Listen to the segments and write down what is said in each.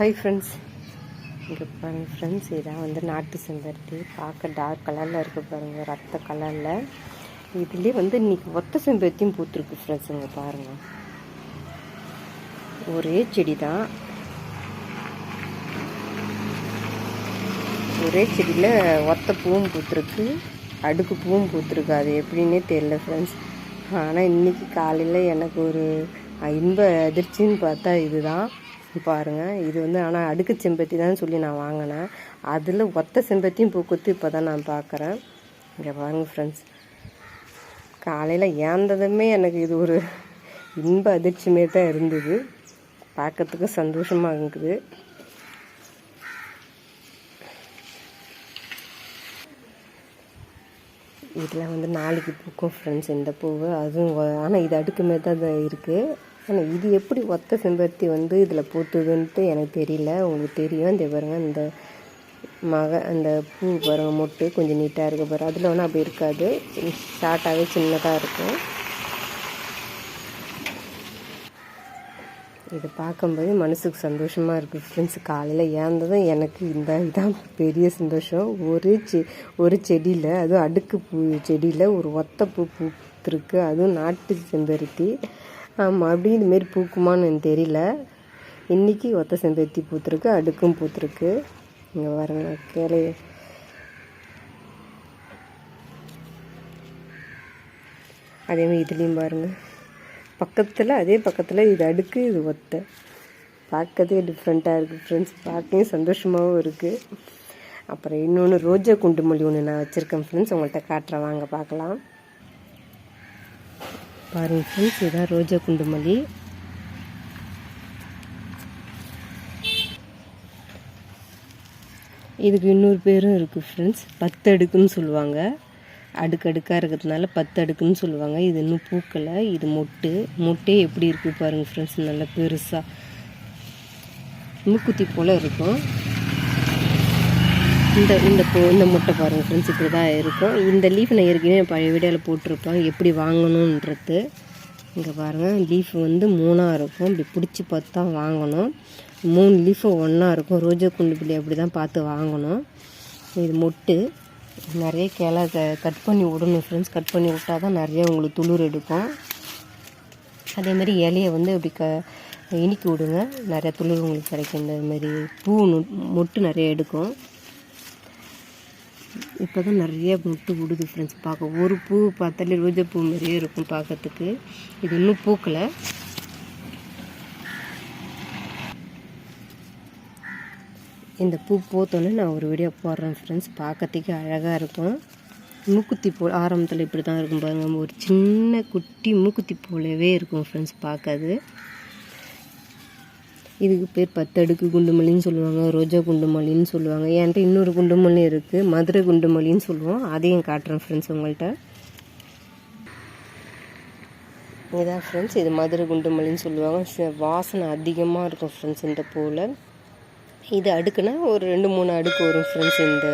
Hi friends இங்கே பாருங்கள் friends இதான் வந்து நாட்டு செம்பருத்தி. பார்க்க டார்க் கலரில் இருக்குது பாருங்கள் ரத்த கலரில் இதுலேயே வந்து இன்றைக்கி ஒத்த செம்பருத்தியும் பூத்துருக்கு ஃப்ரெண்ட்ஸ் இங்கே பாருங்கள் ஒரே செடி தான் ஒரே செடியில் ஒத்த பூவும் பூத்துருக்கு அடுக்கு பூவும் பூத்துருக்கு. அது எப்படின்னே தெரியல ஃப்ரெண்ட்ஸ் ஆனால் இன்றைக்கி காலையில் எனக்கு ஒரு இன்ப அதிர்ச்சின்னு பார்த்தா இதுதான். பாருங்கள் இது வந்து ஆனால் அடுக்கு செம்பருத்தி தான் சொல்லி நான் வாங்கினேன். அதில் ஒத்த செம்பருத்தியும் பூக்குத்து இப்போ தான் நான் பார்க்குறேன் இங்கே பாருங்கள் ஃப்ரெண்ட்ஸ் காலையில் ஏந்ததுமே எனக்கு இது ஒரு இன்ப அதிர்ச்சியுமே தான் இருந்தது. பார்க்கறதுக்கு சந்தோஷமாக இருக்குது. இதில் வந்து நாளைக்கு பூக்கும் ஃப்ரெண்ட்ஸ் இந்த பூவு. அதுவும் ஆனால் இது அடுக்குமே தான் இருக்குது ஆனால் இது எப்படி ஒத்த செம்பருத்தி வந்து இதில் பூத்துதுன்ட்டு எனக்கு தெரியல. உங்களுக்கு தெரியும். இந்த பாருங்கள் இந்த மக அந்த பூ பாருங்கள் மொட்டு கொஞ்சம் நீட்டாக இருக்க பாரு. அதில் ஒன்றும் அப்படி இருக்காது. ஷார்ட்டாகவே சின்னதாக இருக்கும். இதை பார்க்கும்போது மனசுக்கு சந்தோஷமாக இருக்குது ஃப்ரெண்ட்ஸ் காலையில் ஏந்ததும் எனக்கு இந்த இதுதான் பெரிய சந்தோஷம். ஒரு செ ஒரு செடியில் அதுவும் அடுக்கு பூ செடியில் ஒரு ஒத்த பூ பூத்துருக்கு. அதுவும் நாட்டு செம்பருத்தி. ஆமாம் அப்படியே இதுமாரி பூக்குமான்னு எனக்கு தெரியல. இன்றைக்கி ஒத்த செம்பருத்தி பூத்துருக்கு அடுக்கும் பூத்துருக்கு. இங்கே பாருங்க கேளு அதேமாதிரி இதுலேயும் பாருங்கள் பக்கத்தில் அதே பக்கத்தில் இது அடுக்கு இது ஒத்த. பார்க்கறதே டிஃப்ரெண்ட்டாக இருக்குது ஃப்ரெண்ட்ஸ் பார்க்கவே சந்தோஷமாகவும் இருக்குது அப்புறம் இன்னொன்று ரோஜா குண்டு ஒன்று நான் வச்சுருக்கேன் ஃப்ரெண்ட்ஸ் உங்கள்கிட்ட காட்டுறேன். வாங்க பார்க்கலாம். பாருங்கள் ஃப்ரெண்ட்ஸ் இதான் ரோஜா குண்டு மல்லி இதுக்கு இன்னொரு பேரும் இருக்குது ஃப்ரெண்ட்ஸ் பத்து அடுக்குன்னு சொல்லுவாங்க. அடுக்கடுக்காக இருக்கிறதுனால பத்து அடுக்குன்னு சொல்லுவாங்க. இது இன்னும் பூக்கலை இது மொட்டு. மொட்டே எப்படி இருக்குது பாருங்கள் ஃப்ரெண்ட்ஸ் நல்லா பெருசாக மூக்குத்தி போல் இருக்கும். இந்த இந்த பூ இந்த முட்டை பாருங்கள் ஃப்ரெண்ட்ஸ் இப்படி தான் இருக்கும். இந்த லீஃப் நான் ஏற்கனவே பழைய வீடியோவில் போட்டிருப்பேன். எப்படி வாங்கணுன்றது இங்கே பாருங்கள் லீஃப் வந்து மூணாக இருக்கும். இப்படி பிடிச்சி பார்த்து தான் வாங்கணும். மூணு லீஃபும் ஒன்றா இருக்கும். ரோஜா குண்டு பிள்ளை அப்படி தான் பார்த்து வாங்கணும். இது மொட்டு. நிறைய கிளை க கட் பண்ணி விடணும் ஃப்ரெண்ட்ஸ் கட் பண்ணி விட்டால் தான் நிறைய உங்களுக்கு துளிர் எடுக்கும். அதேமாதிரி இலையை வந்து இப்படி க இனிக்கி விடுங்க. நிறைய துளிர் உங்களுக்கு கிடைக்கும். இந்த மாதிரி பூ மொட்டு நிறைய எடுக்கும். இப்போ தான் நிறைய முட்டு விடுது ஃப்ரெண்ட்ஸ் பார்க்க ஒரு பூ பார்த்தாலே ரோஜா பூ மாதிரியே இருக்கும் பார்க்கறதுக்கு. இது இன்னும் பூக்கலை. இந்த பூ போத்தோன்னே நான் ஒரு வீடியோ போடுறேன் ஃப்ரெண்ட்ஸ் பார்க்கறதுக்கே அழகாக இருக்கும். மூக்குத்தி போல் ஆரம்பத்தில் இப்படி தான் இருக்கும் பாருங்கள் ஒரு சின்ன குட்டி மூக்குத்தி போலவே இருக்கும் ஃப்ரெண்ட்ஸ் பார்க்காது இதுக்கு பேர் பத்தடுக்கு குண்டுமல்லின்னு சொல்லுவாங்க ரோஜா குண்டுமல்லின்னு சொல்லுவாங்க. என்கிட்ட இன்னொரு குண்டுமல்லி இருக்குது மதுரை குண்டுமல்லின்னு சொல்லுவோம். அதையும் காட்டுறேன் ஃப்ரெண்ட்ஸ் உங்கள்கிட்ட. இதான் ஃப்ரெண்ட்ஸ் இது மதுரை குண்டுமல்லின்னு சொல்லுவாங்க. வாசனை அதிகமாக இருக்கும் ஃப்ரெண்ட்ஸ் இந்த பூவில். இது அடுக்குன்னா ஒரு ரெண்டு மூணு அடுக்கு வரும் ஃப்ரெண்ட்ஸ் இந்த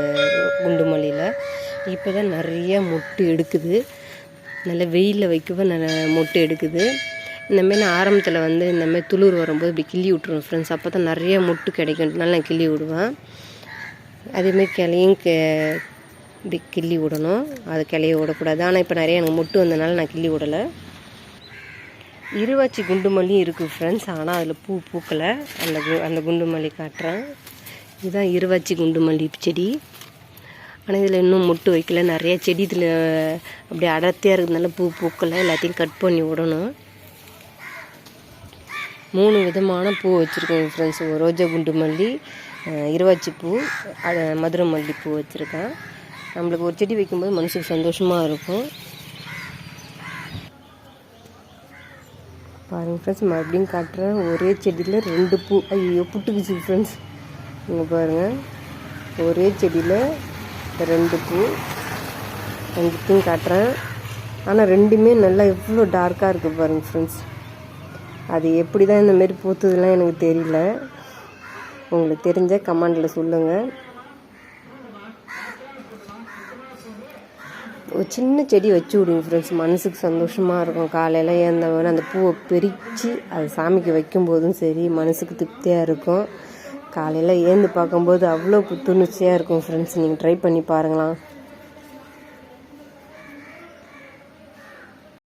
குண்டுமல்லியில். இப்போ தான் நிறைய மொட்டு எடுக்குது. நல்ல வெயிலில் வைக்கவே நல்ல மொட்டு எடுக்குது. இந்தமாரி நான் ஆரம்பத்தில் வந்து இந்தமாரி துளிர் வரும்போது இப்படி கிள்ளி விட்ருவேன் ஃப்ரெண்ட்ஸ் அப்போ தான் நிறைய மொட்டு கிடைக்கும்னால நான் கிள்ளி விடுவேன். அதேமாரி கிளையும் கே இப்படி கிள்ளி விடணும். அது கிளைய விடக்கூடாது. ஆனால் இப்போ நிறைய எனக்கு மொட்டு வந்தனால நான் கிள்ளி விடலை. இருவாச்சி குண்டு மல்லியும் இருக்குது ஃப்ரெண்ட்ஸ் ஆனால் அதில் பூ பூக்கலை. அந்த கு அந்த குண்டு மல்லி காட்டுறேன். இதுதான் இருவாச்சி குண்டு மல்லி செடி. ஆனால் இதில் இன்னும் முட்டு வைக்கல. நிறைய செடி இதில் அப்படியே அடர்த்தியாக இருக்கிறதுனால பூ பூக்கலை. எல்லாத்தையும் கட் பண்ணி விடணும். மூணு விதமான பூ வச்சுருக்கேன் ஃப்ரெண்ட்ஸ் ரோஜா குண்டு மல்லி இருவாச்சி பூ மதுரை மல்லி பூ வச்சுருக்கேன். நம்மளுக்கு ஒரு செடி வைக்கும்போது மனசுக்கு சந்தோஷமாக இருக்கும். பாருங்கள் ஃப்ரெண்ட்ஸ் மறுபடியும் காட்டுறேன். ஒரே செடியில் ரெண்டு பூ. ஐயோ புட்டுக்குச்சு ஃப்ரெண்ட்ஸ் நீங்கள் பாருங்கள் ஒரே செடியில் ரெண்டு பூ. ரெண்டுத்தையும் காட்டுறேன். ஆனால் ரெண்டுமே நல்லா எவ்வளோ டார்க்காக இருக்குது பாருங்கள் ஃப்ரெண்ட்ஸ் அது எப்படி தான் இந்தமாரி பூத்துதுலாம் எனக்கு தெரியல. உங்களுக்கு தெரிஞ்ச கமெண்டில் சொல்லுங்கள் ஒரு சின்ன செடி வச்சு விடுங்க ஃப்ரெண்ட்ஸ் மனசுக்கு சந்தோஷமாக இருக்கும். காலையில் ஏந்தவன அந்த பூவை பிரித்து அது சாமிக்கு வைக்கும்போதும் சரி மனசுக்கு திருப்தியாக இருக்கும். காலையில் ஏந்து பார்க்கும்போது அவ்வளோ புத்துணர்ச்சியாக இருக்கும் ஃப்ரெண்ட்ஸ் நீங்கள் ட்ரை பண்ணி பாருங்களேன்.